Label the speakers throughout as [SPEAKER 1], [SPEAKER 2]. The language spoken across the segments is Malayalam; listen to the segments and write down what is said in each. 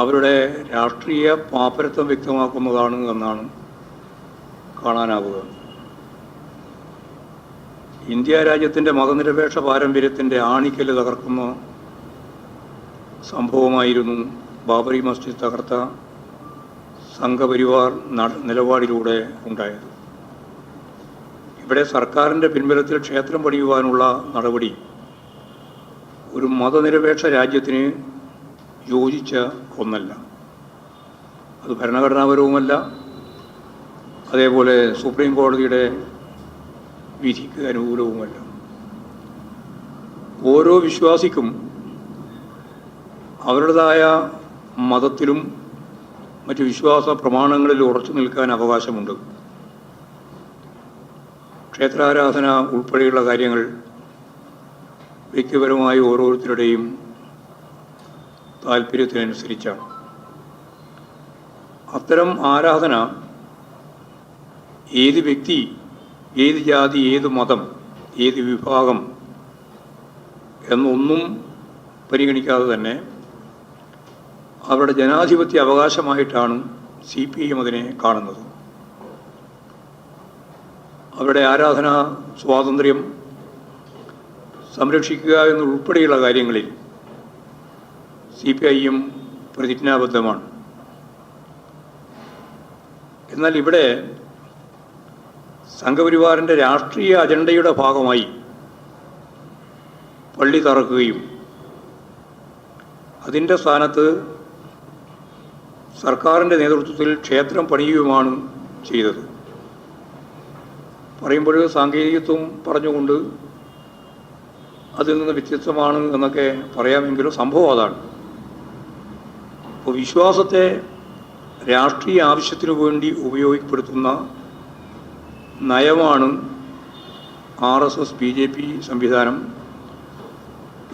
[SPEAKER 1] അവരുടെ രാഷ്ട്രീയ പാപ്പരത്വം വ്യക്തമാക്കുന്നതാണ് എന്നാണ് കാണാനാവുക. ഇന്ത്യ രാജ്യത്തിന്റെ മതനിരപേക്ഷ പാരമ്പര്യത്തിന്റെ ആണിക്കൽ തകർക്കുന്ന സംഭവമായിരുന്നു ബാബറി മസ്ജിദ് തകർത്ത സംഘപരിവാർ നിലപാടിലൂടെ ഉണ്ടായത്. ഇവിടെ സർക്കാരിന്റെ പിൻബലത്തിൽ ക്ഷേത്രം പണിയുവാനുള്ള നടപടി ഒരു മതനിരപേക്ഷ രാജ്യത്തിന് യോജിച്ച ഒന്നല്ല. അത് ഭരണഘടനാപരവുമല്ല. അതേപോലെ സുപ്രീം കോടതിയുടെ വിധിക്ക് അനുകൂലവുമല്ല. ഓരോ വിശ്വാസിക്കും അവരുടേതായ മതത്തിലും മറ്റ് വിശ്വാസ പ്രമാണങ്ങളിൽ ഉറച്ചു നിൽക്കാൻ അവകാശമുണ്ട്. ക്ഷേത്രാരാധന ഉൾപ്പെടെയുള്ള കാര്യങ്ങൾ വ്യക്തിപരമായി ഓരോരുത്തരുടെയും താല്പര്യത്തിനനുസരിച്ചാണ് അത്തരം ആരാധന ഏത് വ്യക്തി ഏത് ജാതി ഏത് മതം ഏത് വിഭാഗം എന്നൊന്നും പരിഗണിക്കാതെ തന്നെ അവരുടെ ജനാധിപത്യ അവകാശമായിട്ടാണ് സി പി ഐ അതിനെ കാണുന്നത്. അവരുടെ ആരാധനാ സ്വാതന്ത്ര്യം സംരക്ഷിക്കുക എന്നുൾപ്പെടെയുള്ള കാര്യങ്ങളിൽ സി പി ഐയും പ്രതിജ്ഞാബദ്ധമാണ്. എന്നാൽ ഇവിടെ സംഘപരിവാറിന്റെ രാഷ്ട്രീയ അജണ്ടയുടെ ഭാഗമായി പള്ളി തറക്കുകയും അതിന്റെ സ്ഥാനത്ത് സർക്കാരിന്റെ നേതൃത്വത്തിൽ ക്ഷേത്രം പണിയുകയുമാണ് ചെയ്തത്. പറയുമ്പോൾ സാങ്കേതികത്വം പറഞ്ഞുകൊണ്ട് അതിൽ നിന്ന് വ്യത്യസ്തമാണ് എന്നൊക്കെ പറയാമെങ്കിലും സംഭവം അതാണ്. അപ്പോൾ വിശ്വാസത്തെ രാഷ്ട്രീയ ആവശ്യത്തിനു വേണ്ടി ഉപയോഗപ്പെടുത്തുന്ന നയമാണ് R S S B J P സംവിധാനം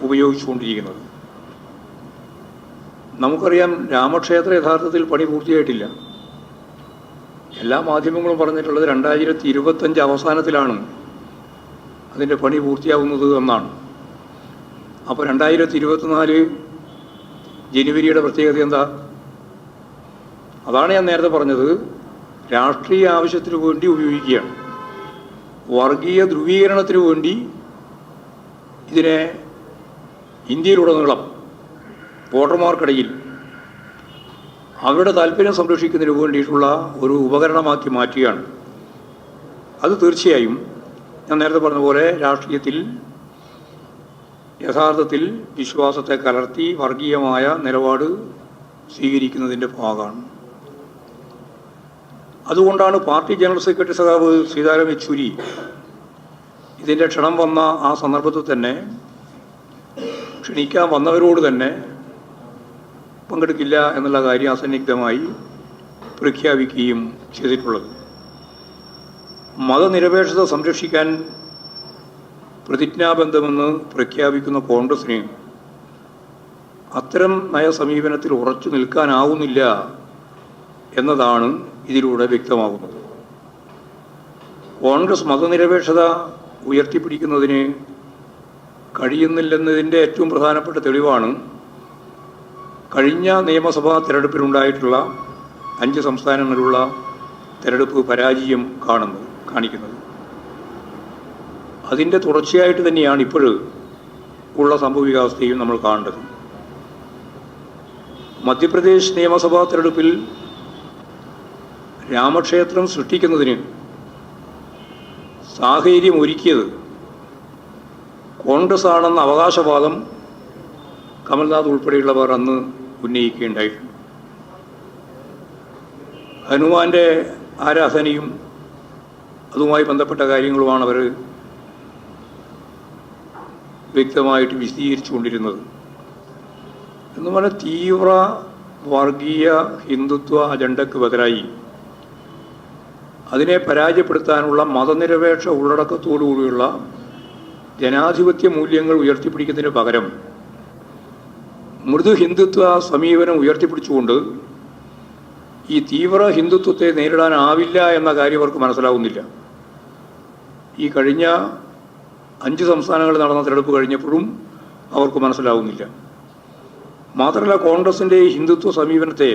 [SPEAKER 1] ഉപയോഗിച്ചുകൊണ്ടിരിക്കുന്നത്. നമുക്കറിയാം രാമക്ഷേത്ര യഥാർത്ഥത്തിൽ പണി പൂർത്തിയായിട്ടില്ല. എല്ലാ മാധ്യമങ്ങളും പറഞ്ഞിട്ടുള്ളത് രണ്ടായിരത്തി ഇരുപത്തഞ്ച് അവസാനത്തിലാണ് അതിന്റെ പണി പൂർത്തിയാവുന്നത് എന്നാണ്. അപ്പോൾ രണ്ടായിരത്തി ഇരുപത്തിനാല് ജനുവരിയുടെ പ്രത്യേകത എന്താ? അതാണ് ഞാൻ നേരത്തെ പറഞ്ഞത്. രാഷ്ട്രീയ ആവശ്യത്തിന് വേണ്ടി ഉപയോഗിക്കുകയാണ്. വർഗീയ ധ്രുവീകരണത്തിന് വേണ്ടി ഇതിനെ ഇന്ത്യയിലുടനീളം വോട്ടർമാർക്കിടയിൽ അവരുടെ താല്പര്യം സംരക്ഷിക്കുന്നതിന് വേണ്ടിയിട്ടുള്ള ഒരു ഉപകരണമാക്കി മാറ്റുകയാണ്. അത് തീർച്ചയായും ഞാൻ നേരത്തെ പറഞ്ഞ പോലെ രാഷ്ട്രീയത്തിൽ യഥാർത്ഥത്തിൽ വിശ്വാസത്തെ കലർത്തി വർഗീയമായ നിലപാട് സ്വീകരിക്കുന്നതിന്റെ ഭാഗമാണ്. അതുകൊണ്ടാണ് പാർട്ടി ജനറൽ സെക്രട്ടറി സഖാവ് സീതാരാം യെച്ചൂരി ഇതിന്റെ ക്ഷണം വന്ന ആ സന്ദർഭത്തിൽ തന്നെ ക്ഷണിക്കാൻ വന്നവരോട് തന്നെ പങ്കെടുക്കില്ല എന്നുള്ള കാര്യം അസന്നിഗ്ധമായി പ്രഖ്യാപിക്കുകയും ചെയ്തിട്ടുള്ളത്. മതനിരപേക്ഷത സംരക്ഷിക്കാൻ പ്രതിജ്ഞാബന്ധമെന്ന് പ്രഖ്യാപിക്കുന്ന കോൺഗ്രസിന് അത്തരം നയസമീപനത്തിൽ ഉറച്ചു നിൽക്കാനാവുന്നില്ല എന്നതാണ് ഇതിലൂടെ വ്യക്തമാകുന്നത്. കോൺഗ്രസ് മതനിരപേക്ഷത ഉയർത്തിപ്പിടിക്കുന്നതിന് കഴിയുന്നില്ലെന്നതിന്റെ ഏറ്റവും പ്രധാനപ്പെട്ട തെളിവാണ് കഴിഞ്ഞ നിയമസഭാ തെരഞ്ഞെടുപ്പിലുണ്ടായിട്ടുള്ള അഞ്ച് സംസ്ഥാനങ്ങളിലുള്ള തെരഞ്ഞെടുപ്പ് പരാജയം കാണുന്നത് കാണിക്കുന്നത്. അതിന്റെ തുടർച്ചയായിട്ട് തന്നെയാണ് ഇപ്പോൾ ഉള്ള സംഭവികാവസ്ഥയും നമ്മൾ കാണേണ്ടത്. മധ്യപ്രദേശ് നിയമസഭാ തെരഞ്ഞെടുപ്പിൽ രാമക്ഷേത്രം സൃഷ്ടിക്കുന്നതിന് സാഹചര്യം ഒരുക്കിയത് കോൺഗ്രസ് ആണെന്ന അവകാശവാദം കമൽനാഥ് ഉൾപ്പെടെയുള്ളവർ അന്ന് ഉന്നയിക്കുകയുണ്ടായിട്ടുണ്ട്. ഹനുമാന്റെ ആരാധനയും അതുമായി ബന്ധപ്പെട്ട കാര്യങ്ങളുമാണ് അവർ വ്യക്തമായിട്ട് വിശദീകരിച്ചുകൊണ്ടിരുന്നത്. എന്ന് പറഞ്ഞാൽ തീവ്ര വർഗീയ ഹിന്ദുത്വ അജണ്ടയ്ക്ക് ബദലായി. അതിനെ പരാജയപ്പെടുത്താനുള്ള മതനിരപേക്ഷ ഉള്ളടക്കത്തോടുകൂടിയുള്ള ജനാധിപത്യ മൂല്യങ്ങൾ ഉയർത്തിപ്പിടിക്കുന്നതിന് പകരം മൃദു ഹിന്ദുത്വ സമീപനം ഉയർത്തിപ്പിടിച്ചുകൊണ്ട് ഈ തീവ്ര ഹിന്ദുത്വത്തെ നേരിടാനാവില്ല എന്ന കാര്യം അവർക്ക് മനസ്സിലാവുന്നില്ല. ഈ കഴിഞ്ഞ അഞ്ച് സംസ്ഥാനങ്ങളിൽ നടന്ന തെരഞ്ഞെടുപ്പ് കഴിഞ്ഞപ്പോഴും അവർക്ക് മനസ്സിലാവുന്നില്ല. മാത്രമല്ല കോൺഗ്രസിന്റെ ഹിന്ദുത്വ സമീപനത്തെ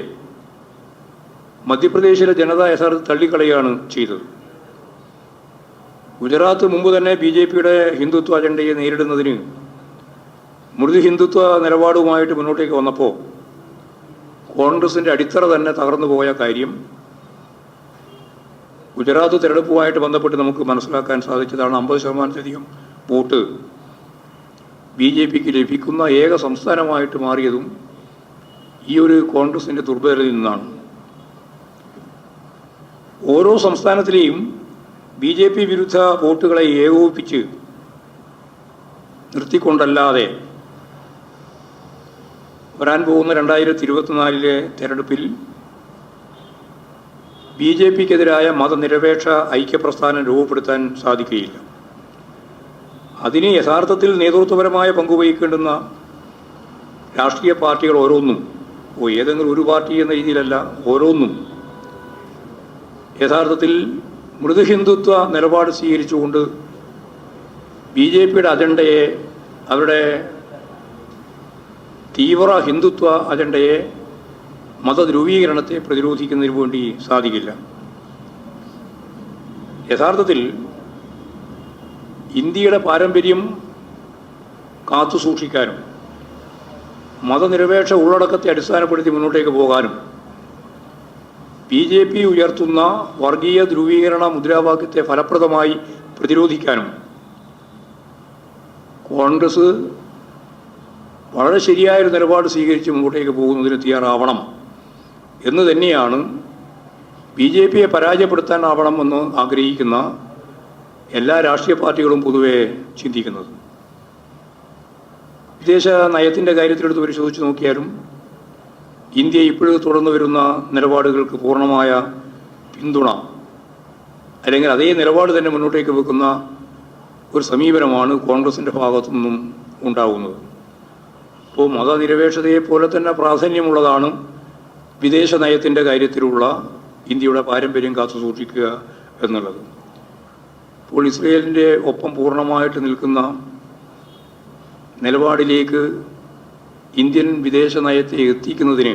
[SPEAKER 1] മധ്യപ്രദേശിലെ ജനത യഥാർത്ഥത്തിൽ തള്ളിക്കളയാണ് ചെയ്തത്. ഗുജറാത്ത് മുമ്പ് തന്നെ ബി ജെ പിയുടെ ഹിന്ദുത്വ അജണ്ടയെ നേരിടുന്നതിന് മൃദു ഹിന്ദുത്വ നിലപാടുമായിട്ട് മുന്നോട്ടേക്ക് വന്നപ്പോൾ കോൺഗ്രസിന്റെ അടിത്തറ തന്നെ തകർന്നു പോയ കാര്യം ഗുജറാത്ത് തിരഞ്ഞെടുപ്പുമായിട്ട് ബന്ധപ്പെട്ട് നമുക്ക് മനസ്സിലാക്കാൻ സാധിച്ചതാണ് അമ്പത് ശതമാനത്തിലധികം വോട്ട് ബി ജെ പിക്ക് ലഭിക്കുന്ന ഏക സംസ്ഥാനമായിട്ട് മാറിയതും ഈ ഒരു കോൺഗ്രസിന്റെ ദുർബലതയിൽ നിന്നാണ്. ഓരോ സംസ്ഥാനത്തിലെയും ബി ജെ പി വിരുദ്ധ വോട്ടുകളെ ഏകോപിപ്പിച്ച് നിർത്തിക്കൊണ്ടല്ലാതെ വരാൻ പോകുന്ന രണ്ടായിരത്തി ഇരുപത്തിനാലിലെ തെരഞ്ഞെടുപ്പിൽ ബി ജെ പിക്കെതിരായ മതനിരപേക്ഷ ഐക്യപ്രസ്ഥാനം രൂപപ്പെടുത്താൻ സാധിക്കുകയില്ല. അതിന് യഥാർത്ഥത്തിൽ നേതൃത്വപരമായ പങ്കുവഹിക്കേണ്ടുന്ന രാഷ്ട്രീയ പാർട്ടികൾ ഓരോന്നും ഏതെങ്കിലും ഒരു പാർട്ടി എന്ന രീതിയിലല്ല ഓരോന്നും യഥാർത്ഥത്തിൽ മൃദുഹിന്ദുത്വ നിലപാട് സ്വീകരിച്ചുകൊണ്ട് ബി ജെ പിയുടെ അജണ്ടയെ അവരുടെ തീവ്ര ഹിന്ദുത്വ അജണ്ടയെ മതധ്രുവീകരണത്തെ പ്രതിരോധിക്കുന്നതിന് വേണ്ടി സാധിക്കില്ല. യഥാർത്ഥത്തിൽ ഇന്ത്യയുടെ പാരമ്പര്യം കാത്തു സൂക്ഷിക്കാനും മതനിരപേക്ഷ ഉള്ളടക്കത്തെ അടിസ്ഥാനപ്പെടുത്തി മുന്നോട്ടേക്ക് പോകാനും ബി ജെ പി ഉയർത്തുന്ന വർഗീയ ധ്രുവീകരണ മുദ്രാവാക്യത്തെ ഫലപ്രദമായി പ്രതിരോധിക്കാനും കോൺഗ്രസ് വളരെ ശരിയായൊരു നിലപാട് സ്വീകരിച്ച് മുമ്പോട്ടേക്ക് പോകുന്നതിന് തയ്യാറാവണം എന്ന് തന്നെയാണ് ബി ജെ പിയെ പരാജയപ്പെടുത്താനാവണമെന്ന് ആഗ്രഹിക്കുന്ന എല്ലാ രാഷ്ട്രീയ പാർട്ടികളും പൊതുവെ ചിന്തിക്കുന്നത്. വിദേശ നയത്തിന്റെ കാര്യത്തിലെടുത്ത് പരിശോധിച്ച് നോക്കിയാലും ഇന്ത്യ ഇപ്പോഴും തുടർന്നു വരുന്ന നിലപാടുകൾക്ക് പൂർണമായ പിന്തുണ അല്ലെങ്കിൽ അതേ നിലപാട് തന്നെ മുന്നോട്ടേക്ക് വെക്കുന്ന ഒരു സമീപനമാണ് കോൺഗ്രസിന്റെ ഭാഗത്തു നിന്നും ഉണ്ടാകുന്നത് അപ്പോൾ മതനിരപേക്ഷതയെ പോലെ തന്നെ പ്രാധാന്യമുള്ളതാണ് വിദേശ നയത്തിന്റെ കാര്യത്തിലുള്ള ഇന്ത്യയുടെ പാരമ്പര്യം കാത്തു സൂക്ഷിക്കുക എന്നുള്ളത്. അപ്പോൾ ഇസ്രയേലിന്റെ ഒപ്പം പൂർണമായിട്ട് നിൽക്കുന്ന നിലപാടിലേക്ക് ഇന്ത്യൻ വിദേശ നയത്തെ എത്തിക്കുന്നതിന്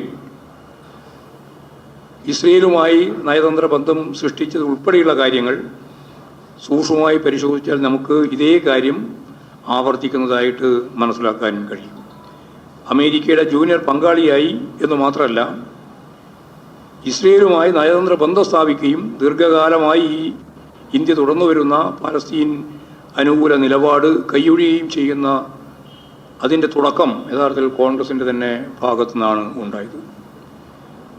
[SPEAKER 1] ഇസ്രയേലുമായി നയതന്ത്ര ബന്ധം സൃഷ്ടിച്ചത് ഉൾപ്പെടെയുള്ള കാര്യങ്ങൾ സൂക്ഷ്മമായി പരിശോധിച്ചാൽ നമുക്ക് ഇതേ കാര്യം ആവർത്തിക്കുന്നതായിട്ട് മനസ്സിലാക്കാൻ കഴിയും. അമേരിക്കയുടെ ജൂനിയർ പങ്കാളിയായി എന്ന് മാത്രമല്ല ഇസ്രയേലുമായി നയതന്ത്ര ബന്ധം സ്ഥാപിക്കുകയും ദീർഘകാലമായി ഈ ഇന്ത്യ തുടർന്നു വരുന്ന പാലസ്തീൻ അനുകൂല നിലപാട് കൈയൊഴിയുകയും ചെയ്യുന്ന അതിന്റെ തുടക്കം യഥാർത്ഥത്തിൽ കോൺഗ്രസിന്റെ തന്നെ ഭാഗത്തു നിന്നാണ് ഉണ്ടായത്.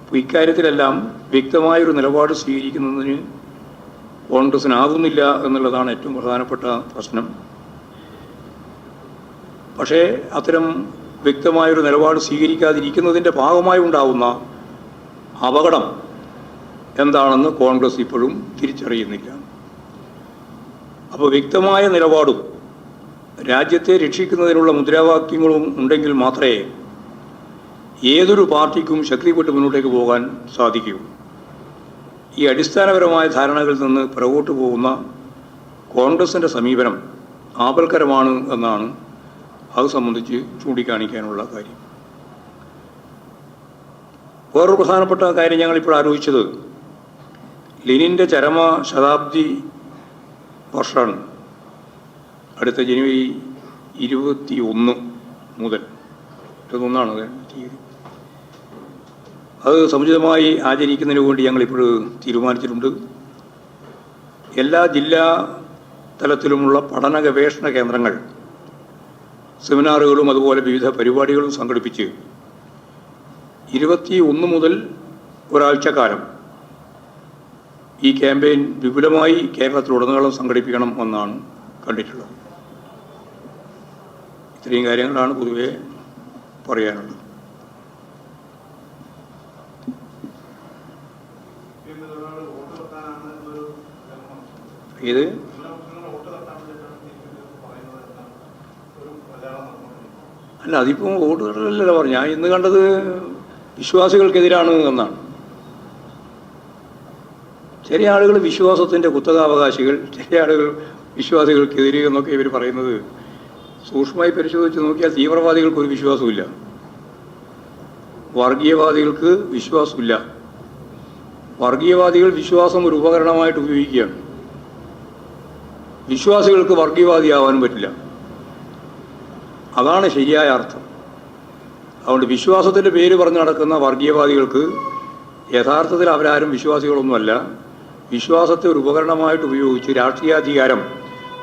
[SPEAKER 1] അപ്പോൾ ഇക്കാര്യത്തിലെല്ലാം വ്യക്തമായൊരു നിലപാട് സ്വീകരിക്കുന്നതിന് കോൺഗ്രസിനാകുന്നില്ല എന്നുള്ളതാണ് ഏറ്റവും പ്രധാനപ്പെട്ട പ്രശ്നം. പക്ഷേ അത്തരം വ്യക്തമായൊരു നിലപാട് സ്വീകരിക്കാതിരിക്കുന്നതിന്റെ ഭാഗമായി ഉണ്ടാവുന്ന അപകടം എന്താണെന്ന് കോൺഗ്രസ് ഇപ്പോഴും തിരിച്ചറിയുന്നില്ല. അപ്പോൾ വ്യക്തമായ നിലപാടും രാജ്യത്തെ രക്ഷിക്കുന്നതിനുള്ള മുദ്രാവാക്യങ്ങളും ഉണ്ടെങ്കിൽ മാത്രമേ ഏതൊരു പാർട്ടിക്കും ശക്തിപ്പെട്ട് മുന്നോട്ടേക്ക് പോകാൻ സാധിക്കൂ. ഈ അടിസ്ഥാനപരമായ ധാരണകളിൽ നിന്ന് പുറകോട്ട് പോകുന്ന കോൺഗ്രസിന്റെ സമീപനം ആപൽക്കരമാണ് എന്നാണ് അത് സംബന്ധിച്ച് ചൂണ്ടിക്കാണിക്കാനുള്ള കാര്യം. വേറൊരു പ്രധാനപ്പെട്ട കാര്യം ഞങ്ങളിപ്പോൾ ആലോചിച്ചത് ലെനിന്റെ ചരമ ശതാബ്ദി വർഷമാണ്. അടുത്ത ജനുവരി ഇരുപത്തി ഒന്ന് മുതൽ ഇരുപത്തൊന്നാണ് തീയതി. അത് സമുചിതമായി ആചരിക്കുന്നതിന് വേണ്ടി ഞങ്ങളിപ്പോൾ തീരുമാനിച്ചിട്ടുണ്ട്. എല്ലാ ജില്ലാ തലത്തിലുമുള്ള പഠന ഗവേഷണ കേന്ദ്രങ്ങൾ സെമിനാറുകളും അതുപോലെ വിവിധ പരിപാടികളും സംഘടിപ്പിച്ച് ഇരുപത്തി ഒന്ന് മുതൽ ഒരാഴ്ചക്കാലം ഈ ക്യാമ്പയിൻ വിപുലമായി കേരളത്തിലുടനീളം സംഘടിപ്പിക്കണം എന്നാണ് കണ്ടിട്ടുള്ളത്. ഇത്രയും കാര്യങ്ങളാണ് പൊതുവെ പറയാനുള്ളത്. ഇത് അല്ല അതിപ്പോൾ വോട്ടുകളല്ലല്ലോ പറഞ്ഞു ഞാൻ ഇന്ന് കണ്ടത് വിശ്വാസികൾക്കെതിരാണ് എന്നാണ്. ചില ആളുകൾ വിശ്വാസത്തിന്റെ കുത്തകാവകാശികൾ ചില ആളുകൾ വിശ്വാസികൾക്കെതിരെ എന്നൊക്കെ ഇവർ പറയുന്നത് സൂക്ഷ്മമായി പരിശോധിച്ച് നോക്കിയാൽ തീവ്രവാദികൾക്ക് ഒരു വിശ്വാസമില്ല വർഗീയവാദികൾക്ക് വിശ്വാസമില്ല വർഗീയവാദികൾ വിശ്വാസം ഒരു ഉപകരണമായിട്ട് ഉപയോഗിക്കുകയാണ്. വിശ്വാസികൾക്ക് വർഗീയവാദിയാവാനും പറ്റില്ല. അതാണ് ശരിയായ അർത്ഥം. അതുകൊണ്ട് വിശ്വാസത്തിന്റെ പേര് പറഞ്ഞ് നടക്കുന്ന വർഗീയവാദികൾക്ക് യഥാർത്ഥത്തിൽ അവരാരും വിശ്വാസികളൊന്നുമല്ല. വിശ്വാസത്തെ ഒരു ഉപകരണമായിട്ട് ഉപയോഗിച്ച് രാഷ്ട്രീയാധികാരം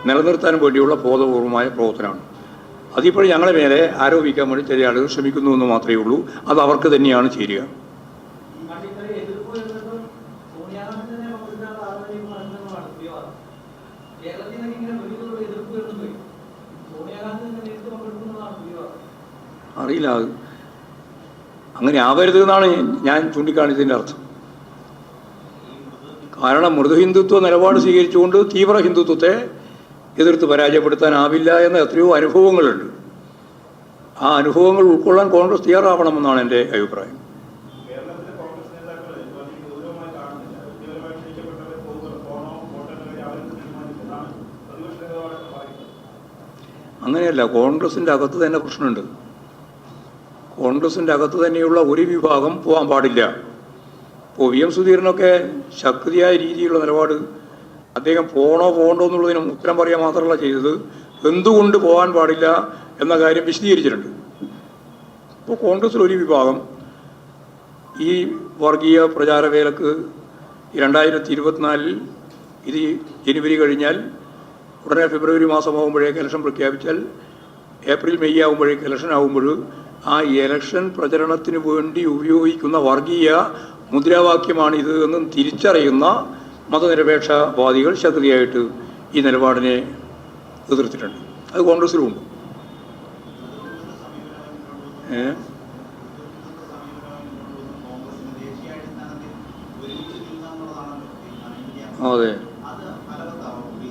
[SPEAKER 1] നിലനിർത്താൻ വേണ്ടിയുള്ള ബോധപൂർവമായ പ്രവർത്തനമാണ്. അതിപ്പോൾ ഞങ്ങളെ മേലെ ആരോപിക്കാൻ വേണ്ടി ചില ആളുകൾ ശ്രമിക്കുന്നു എന്ന് മാത്രമേ ഉള്ളൂ. അത് അവർക്ക് തന്നെയാണ് ചേരുക. അറിയില്ല. അങ്ങനെ ആവരുത് എന്നാണ് ഞാൻ ചൂണ്ടിക്കാണിച്ചതിന്റെ അർത്ഥം. കാരണം മൃദു ഹിന്ദുത്വ നിലപാട് സ്വീകരിച്ചുകൊണ്ട് തീവ്ര ഹിന്ദുത്വത്തെ എതിർത്ത് പരാജയപ്പെടുത്താനാവില്ല എന്ന എത്രയോ അനുഭവങ്ങളുണ്ട്. ആ അനുഭവങ്ങൾ ഉൾക്കൊള്ളാൻ കോൺഗ്രസ് തയ്യാറാവണമെന്നാണ് എന്റെ അഭിപ്രായം. അങ്ങനെയല്ല കോൺഗ്രസിന്റെ അകത്ത് തന്നെ പ്രശ്നമുണ്ട്. കോൺഗ്രസിന്റെ അകത്ത് തന്നെയുള്ള ഒരു വിഭാഗം പോകാൻ പാടില്ല. ഇപ്പോൾ വി എം സുധീരനൊക്കെ ശക്തിയായ രീതിയിലുള്ള നിലപാട് അദ്ദേഹം പോണോ പോകണ്ടോ എന്നുള്ളതിന് ഉത്തരം പറയുക മാത്രമല്ല ചെയ്തത്. എന്തുകൊണ്ട് പോകാൻ പാടില്ല എന്ന കാര്യം വിശദീകരിച്ചിട്ടുണ്ട്. ഇപ്പോൾ കോൺഗ്രസിൽ ഒരു വിഭാഗം ഈ വർഗീയ പ്രചാരവേലക്ക് രണ്ടായിരത്തി ഇരുപത്തിനാലിൽ ഇത് ജനുവരി കഴിഞ്ഞാൽ ഉടനെ ഫെബ്രുവരി മാസമാകുമ്പോഴേക്ക് ഇലക്ഷൻ പ്രഖ്യാപിച്ചാൽ ഏപ്രിൽ മെയ് ആകുമ്പോഴേക്ക് ഇലക്ഷൻ ആകുമ്പോൾ ആ ഇലക്ഷൻ പ്രചരണത്തിന് വേണ്ടി ഉപയോഗിക്കുന്ന വർഗീയ മുദ്രാവാക്യമാണ് ഇത് എന്നും തിരിച്ചറിയുന്ന മതനിരപേക്ഷവാദികൾ ശക്തിയായിട്ട് ഈ നിലപാടിനെ എതിർത്തിട്ടുണ്ട്. അത് കോൺഗ്രസിലും ഉണ്ട് അതെ.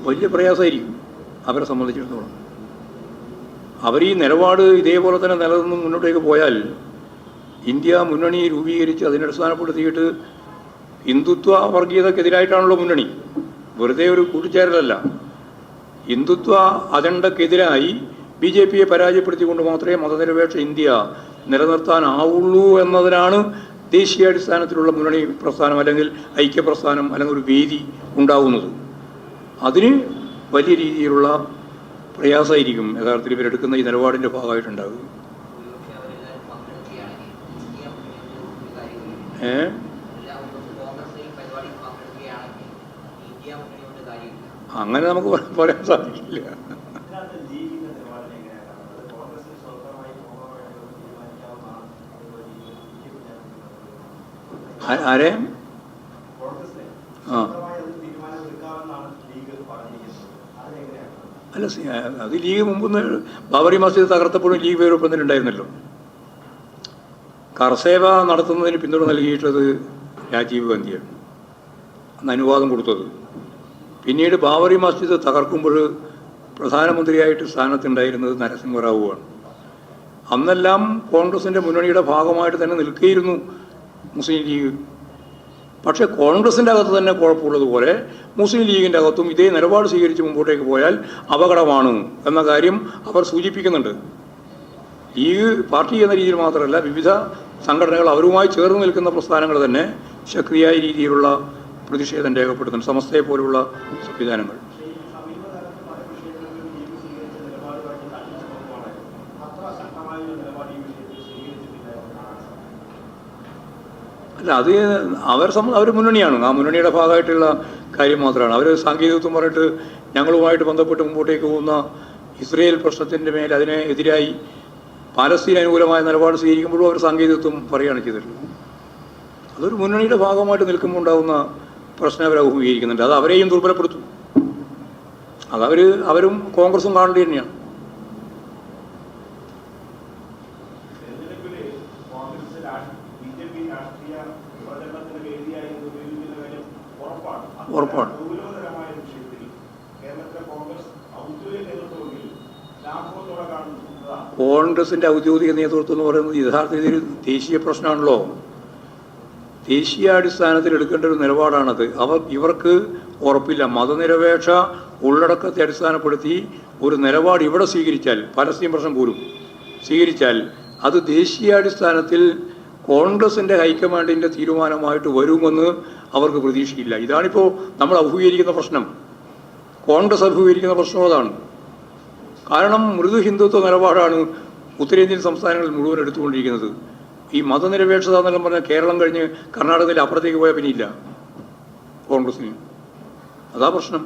[SPEAKER 1] വലിയ പ്രയാസമായിരിക്കും അവരെ സംബന്ധിച്ചിടത്തോളം. അവർ ഈ നിലപാട് ഇതേപോലെ തന്നെ നിലനിന്ന് മുന്നോട്ടേക്ക് പോയാൽ ഇന്ത്യ മുന്നണി രൂപീകരിച്ച് അതിനെ അടിസ്ഥാനപ്പെടുത്തിയിട്ട് ഹിന്ദുത്വ വർഗീയതക്കെതിരായിട്ടാണല്ലോ മുന്നണി. വെറുതെ ഒരു കൂട്ടിച്ചേരലല്ല ഹിന്ദുത്വ അജണ്ടക്കെതിരായി ബി ജെ പിയെ പരാജയപ്പെടുത്തിക്കൊണ്ട് മാത്രമേ മതനിരപേക്ഷ ഇന്ത്യ നിലനിർത്താനാവുള്ളൂ എന്നതിനാണ് ദേശീയാടിസ്ഥാനത്തിലുള്ള മുന്നണി പ്രസ്ഥാനം അല്ലെങ്കിൽ ഐക്യപ്രസ്ഥാനം അല്ലെങ്കിൽ ഒരു വേദി ഉണ്ടാവുന്നത്. അതിന് വലിയ രീതിയിലുള്ള പ്രയാസമായിരിക്കും യഥാർത്ഥത്തിൽ ഇവരെടുക്കുന്ന ഈ നിലപാടിന്റെ ഭാഗമായിട്ടുണ്ടാവുക
[SPEAKER 2] ഒരുപക്ഷെ അവരെല്ലാവരും പങ്കെടുക്കുകയാണെങ്കിൽ ഇന്ത്യ മുന്നണിയുടെ കാര്യമില്ല
[SPEAKER 1] ഏ
[SPEAKER 2] എല്ലാവരും കോൺഗ്രസ് ഈ പരിപാടിയിൽ പങ്കെടുക്കുകയാണെങ്കിൽ ഇന്ത്യ മുന്നണിയുടെ കാര്യമില്ല
[SPEAKER 1] അങ്ങനെ നമുക്ക് പറയാൻ സാധിക്കില്ല. ആരെ? ആ. അല്ല അത് ലീഗ് മുമ്പ് ബാബറി മസ്ജിദ് തകർത്തപ്പോഴും ലീഗ് പേരൊപ്പത്തിലുണ്ടായിരുന്നല്ലോ കർസേവ നടത്തുന്നതിന് പിന്തുണ നൽകിയിട്ടത് രാജീവ് ഗാന്ധിയാണ്. അന്ന് അനുവാദം കൊടുത്തത്. പിന്നീട് ബാബറി മസ്ജിദ് തകർക്കുമ്പോൾ പ്രധാനമന്ത്രിയായിട്ട് സ്ഥാനത്തുണ്ടായിരുന്നത് നരസിംഹറാവുവാണ്. അന്നെല്ലാം കോൺഗ്രസിന്റെ മുന്നണിയുടെ ഭാഗമായിട്ട് തന്നെ നിൽക്കുകയായിരുന്നു മുസ്ലിം ലീഗ്. പക്ഷേ കോൺഗ്രസിന്റെ അകത്ത് തന്നെ കുഴപ്പമുള്ളതുപോലെ മുസ്ലിം ലീഗിന്റെ അകത്തും ഇതേ നിലപാട് സ്വീകരിച്ച് മുമ്പോട്ടേക്ക് പോയാൽ അപകടമാണ് എന്ന കാര്യം അവർ സൂചിപ്പിക്കുന്നുണ്ട്. ലീഗ് പാർട്ടി എന്ന രീതിയിൽ മാത്രമല്ല വിവിധ സംഘടനകൾ അവരുമായി ചേർന്ന് നിൽക്കുന്ന പ്രസ്ഥാനങ്ങൾ തന്നെ ശക്തിയായ രീതിയിലുള്ള പ്രതിഷേധം രേഖപ്പെടുത്തുന്നു. സമസ്തയെ പോലുള്ള സംവിധാനങ്ങൾ. അല്ല അത് അവർ അവർ മുന്നണിയാണ്. ആ മുന്നണിയുടെ ഭാഗമായിട്ടുള്ള കാര്യം മാത്രമാണ്. അവർ സാങ്കേതികത്വം പറഞ്ഞിട്ട് ഞങ്ങളുമായിട്ട് ബന്ധപ്പെട്ട് മുമ്പോട്ടേക്ക് പോകുന്ന ഇസ്രയേൽ പ്രശ്നത്തിന്റെ മേൽ അതിനെ എതിരായി പാലസ്തീൻ അനുകൂലമായ നിലപാട് സ്വീകരിക്കുമ്പോഴും അവർ സാങ്കേതികത്വം പറയുകയാണ് ചെയ്തിട്ടുള്ളത് അതൊരു മുന്നണിയുടെ ഭാഗമായിട്ട് നിൽക്കുമ്പോൾ ഉണ്ടാകുന്ന പ്രശ്നം അവർ അഭിമുഖീകരിക്കുന്നുണ്ട്. അത് അവരെയും ദുർബലപ്പെടുത്തും. അതവർ അവരും കോൺഗ്രസും കാണേണ്ടി തന്നെയാണ്.
[SPEAKER 3] തെരഞ്ഞെടുപ്പിൽ കോൺഗ്രസ് ബി ജെ പി രാഷ്ട്രീയ പ്രചരണത്തിന് വേദിയായി ഇത് ഉപയോഗിക്കുന്ന കാര്യം ഉറപ്പാണ് അത്ര
[SPEAKER 1] ഉറപ്പാണ്.
[SPEAKER 3] ഗൗരവതരമായ ഒരു വിഷയത്തിൽ കേരളത്തിലെ കോൺഗ്രസ് ഔദ്യോഗിക നേതൃത്വമെങ്കിൽ ലാഭത്തോടെ കാണുന്നതാണ്
[SPEAKER 1] കോൺഗ്രസിന്റെ ഔദ്യോഗിക നേതൃത്വം എന്ന് പറയുന്നത് യഥാർത്ഥത്തിൽ ഇതൊരു ദേശീയ പ്രശ്നമാണല്ലോ. ദേശീയാടിസ്ഥാനത്തിൽ എടുക്കേണ്ട ഒരു നിലപാടാണത്. അവർ ഇവർക്ക് ഉറപ്പില്ല. മതനിരപേക്ഷ ഉള്ളടക്കത്തെ അടിസ്ഥാനപ്പെടുത്തി ഒരു നിലപാട് ഇവിടെ സ്വീകരിച്ചാൽ പലസ്തീൻ പ്രശ്നം പോലും സ്വീകരിച്ചാൽ അത് ദേശീയാടിസ്ഥാനത്തിൽ കോൺഗ്രസിന്റെ ഹൈക്കമാൻഡിന്റെ തീരുമാനമായിട്ട് വരുമെന്ന് അവർക്ക് പ്രതീക്ഷയില്ല. ഇതാണിപ്പോൾ നമ്മൾ അഭിമുഖീകരിക്കുന്ന പ്രശ്നം. കോൺഗ്രസ് അഭിമുഖീകരിക്കുന്ന പ്രശ്നം അതാണ്. കാരണം മൃദു ഹിന്ദുത്വ നിലപാടാണ് ഉത്തരേന്ത്യൻ സംസ്ഥാനങ്ങൾ മുഴുവൻ എടുത്തുകൊണ്ടിരിക്കുന്നത്. ഈ മതനിരപേക്ഷത എന്നെല്ലാം പറഞ്ഞാൽ കേരളം കഴിഞ്ഞ് കർണാടകത്തിൽ അപ്പുറത്തേക്ക് പോയാൽ പിന്നെ ഇല്ല കോൺഗ്രസിന് അതാ പ്രശ്നം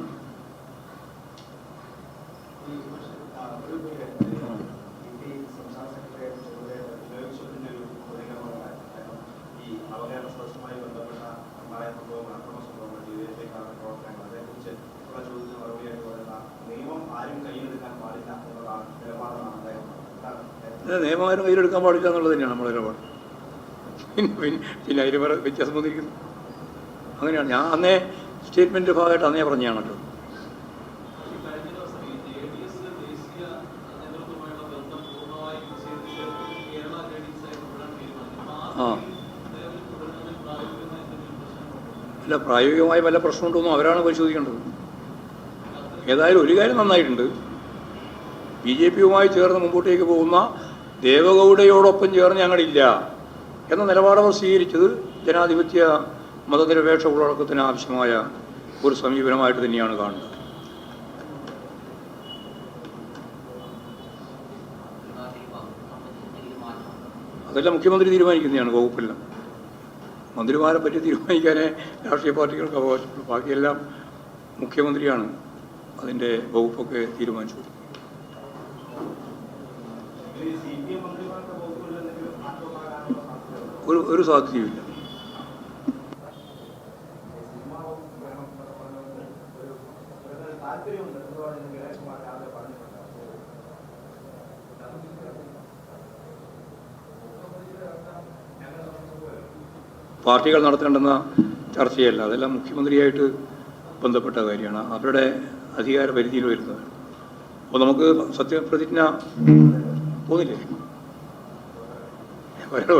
[SPEAKER 3] ഈ അവകേരള സദസ്സുമായി ബന്ധപ്പെട്ട ഉണ്ടായ സംഭവങ്ങൾ അക്രമ സംഭവങ്ങൾ ജീവിതത്തിലേക്കാണ് പ്രവർത്തനങ്ങൾ അതേക്കുറിച്ച് ഉള്ള ചോദ്യത്തിന് മറുപടിയായിട്ട് പറയുന്ന നിയമം ആരും കയ്യിലെടുക്കാൻ പാടില്ല എന്നുള്ളതാണ് നിലപാടാണ് അദ്ദേഹം
[SPEAKER 1] നിയമമാരും കയ്യിലെടുക്കാൻ പാടില്ല എന്നുള്ളത് തന്നെയാണ് നമ്മുടെ നിലപാട് പിന്നെ പിന്നെ അതിൽ വേറെ വ്യത്യാസം വന്നിരിക്കുന്നു. അങ്ങനെയാണ്. ഞാൻ അന്നേ സ്റ്റേറ്റ്മെന്റ് ഭാഗമായിട്ട് അന്നേ പറഞ്ഞാണല്ലോ
[SPEAKER 4] ആ?
[SPEAKER 1] അല്ല പ്രായോഗികമായി വല്ല പ്രശ്നമുണ്ടോന്നും അവരാണ് പരിശോധിക്കേണ്ടത്. ഏതായാലും ഒരു കാര്യം നന്നായിട്ടുണ്ട്. ബി ജെ പിയുമായി ചേർന്ന് മുമ്പോട്ടേക്ക് പോകുന്ന ദേവഗൗഡയോടൊപ്പം ചേർന്ന് ഞങ്ങളില്ല എന്ന നിലപാട് അവർ സ്വീകരിച്ചത് ജനാധിപത്യ മതനിരപേക്ഷ ഉള്ളടക്കത്തിന് ആവശ്യമായ ഒരു സമീപനമായിട്ട് തന്നെയാണ് കാണുന്നത്. അതെല്ലാം മുഖ്യമന്ത്രി തീരുമാനിക്കുന്നതാണ് വകുപ്പെല്ലാം. മന്ത്രിമാരെ പറ്റി തീരുമാനിക്കാനേ രാഷ്ട്രീയ പാർട്ടികൾക്ക് അവകാശമുള്ളൂ. ബാക്കിയെല്ലാം മുഖ്യമന്ത്രിയാണ് അതിന്റെ വകുപ്പൊക്കെ തീരുമാനിച്ചത്
[SPEAKER 3] കുമാർ
[SPEAKER 1] ഒരു സാധ്യതയുമില്ല പാർട്ടികൾ നടത്തേണ്ടെന്ന ചർച്ചയല്ല. അതെല്ലാം മുഖ്യമന്ത്രിയായിട്ട് ബന്ധപ്പെട്ട കാര്യമാണ്. അവരുടെ അധികാര പരിധിയിൽ വരുന്നത് അപ്പോൾ നമുക്ക് സത്യപ്രതിജ്ഞ തോന്നില്ലേ വരടോ